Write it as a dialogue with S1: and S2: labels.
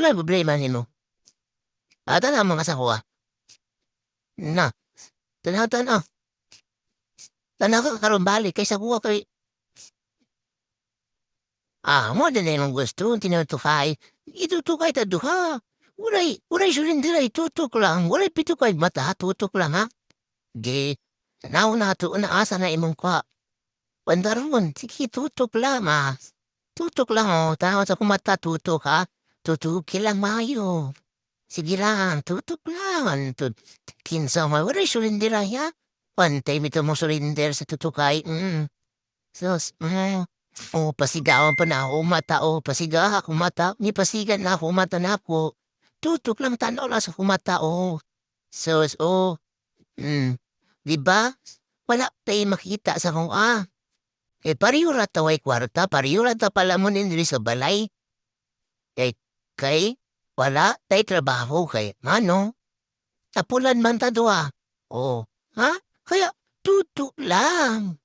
S1: Asa na problema nimo? Ata na mga sa kuha. Na. Tanaw tanaw. Tanaw ka karon balik kay sa kuha kay Ah, mo din imong gusto tinutukay. Itutukay ta duha. Uray, uray sulindira itutok lang. Uray pitukay mata, tutok lang ha. Di, tanaw na to na asa na imong kwa. Pandaron, sige tutok lang ha. Tutok lang oh, tanaw sa kumata tutok ha. Tutuki lang mayo. Sige lang, tutok lang. Tut kinsa uray sulindira ya. Pantay mito mo sulinder sa tutukay. Mm. Sus, mm. Oh, pasigawan pa na ako mata, oh, pasiga ako mata, ni pasigan na ako mata na ako. Tutok lang tanaw lang sa kumata, oh. Sus, oh. Hmm, di ba? Wala tayo makita sa kung ah. Eh, pariyo ra taway kwarta, pariyo ra ta pala mo nindri sa balay. Eh, kay, wala tay trabaho kay, ano? Tapulan man ta doa. Oh, ha? Kaya, tutok lang.